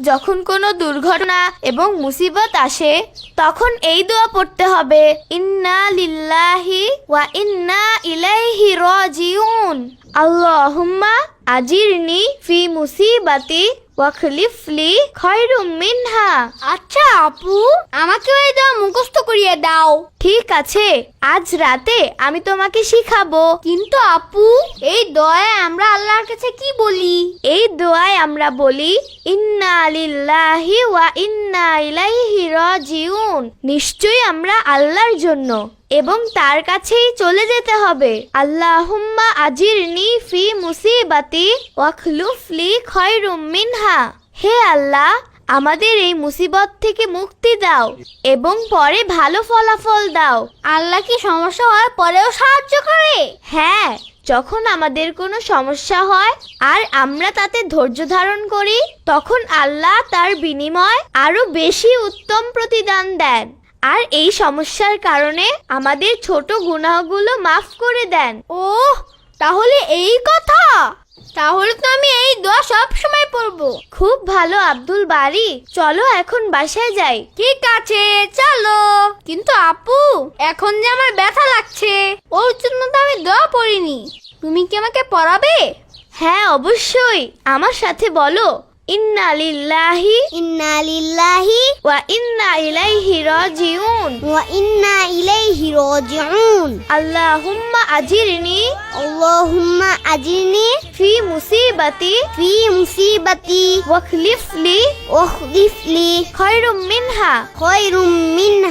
যখন কোনো দুর্ঘটনা এবং মুসিবত আসে তখন এই দোয়া পড়তে হবে ইন্না লিল্লাহি ওয়া ইন্না ইলাইহি রাজিউন আল্লাহুম্মা আজিরনি ফি মুসিবাতি ওয়াখলিফলি খয়রুম মিনহা আচ্ছা আপু আমাকে এই দোয়া মুখস্থ করিয়ে দাও। ঠিক আছে আজ রাতে আমি তোমাকে শিখাবো। কিন্তু আপু এই দোয়ায় আমরা আল্লাহর কাছে কি বলি? এই দোয়ায় আমরা বলি ইন্না লিল্লাহি ওয়া ইন্না ইলাইহি রাজিউন। নিশ্চয়ই আমরা আল্লাহর জন্য। এবং তার কাছেই চলে যেতে হবে। আল্লাহুম্মা আজিরনি ফি মুসিবাতি ওয়াখলুফলি খয়রুম মিনহা। হে আল্লাহ আমাদের এই মুসিবত থেকে মুক্তি দাও এবং পরে ভালো ফলাফল দাও। আল্লাহ কি সমস্যা হওয়ার পরেও সাহায্য করে? হ্যাঁ যখন আমাদের কোনো সমস্যা হয় আর আমরা তাতে ধৈর্য ধারণ করি তখন আল্লাহ তার বিনিময় আরও বেশি উত্তম প্রতিদান দেন। আর এই সমস্যার কারণে আমাদের ছোট গুনাহগুলো মাফ করে দেন। ও তাহলে এই কথা? তাহলে তো আমি এই দোয়া সব সময় পড়ব। খুব ভালো, আব্দুল বাড়ি চলো এখন বাসায় যাই। ঠিক আছে, চলো। কিন্তু আপু, এখন যে আমার ব্যথা লাগছে, ওর জন্য তো আমি দোয়া পড়িনি। তুমি কি আমাকে পড়াবে? হ্যাঁ অবশ্যই। আমার সাথে বলো। ইন্না লিল্লাহি ইন্না লিল্লাহি ওয়া ইন্না ইলাইহি রাজিউন ওয়া ইন্না ইলাইহি রাজিউন আল্লাহুম্মা আজিরনি আল্লাহুম্মা আজিরনি ফি মুসিবাতি ফি মুসিবাতি ওয়াখলিফলি ওয়াখলিফলি খয়রুম মিনহা খায়রুম মিনহা